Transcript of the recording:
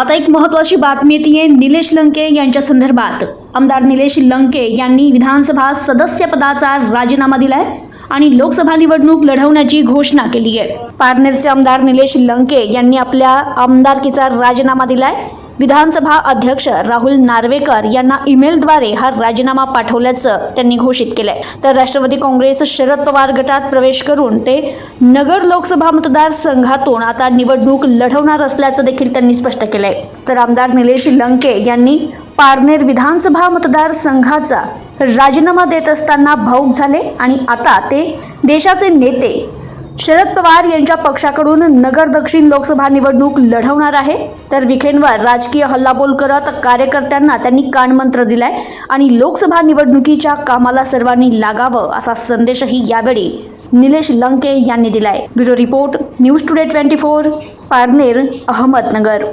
आता एक महत्वाची बातमी येते निलेश लंके यांच्या संदर्भात. आमदार निलेश लंके यांनी विधानसभा सदस्यपदाचा राजीनामा दिलाय आणि लोकसभा निवडणूक लढवण्याची घोषणा केली आहे पारनेरचे आमदार निलेश लंके यांनी आपल्या आमदारकीचा राजीनामा दिलाय. विधानसभा अध्यक्ष राहुल नार्वेकर यांना ईमेलद्वारे हा राजीनामा पाठवल्याचं त्यांनी घोषित केलंय. तर राष्ट्रवादी काँग्रेस शरद पवार गटात प्रवेश करून ते नगर लोकसभा मतदारसंघातून आता निवडणूक लढवणार असल्याचं देखील त्यांनी स्पष्ट केलंय. तर आमदार निलेश लंके यांनी पारनेर विधानसभा मतदारसंघाचा राजीनामा देत असताना भाऊक झाले आणि आता ते देशाचे नेते शरद पवार यांच्या पक्षाकडून नगर दक्षिण लोकसभा निवडणूक लढवणार आहे. तर विखेंवर राजकीय हल्लाबोल करत कार्यकर्त्यांना त्यांनी कानमंत्र दिलाय आणि लोकसभा निवडणुकीच्या कामाला सर्वांनी लागावं असा संदेशही यावेळी निलेश लंके यांनी दिलाय. Bureau report news today twenty four Parner Ahmednagar.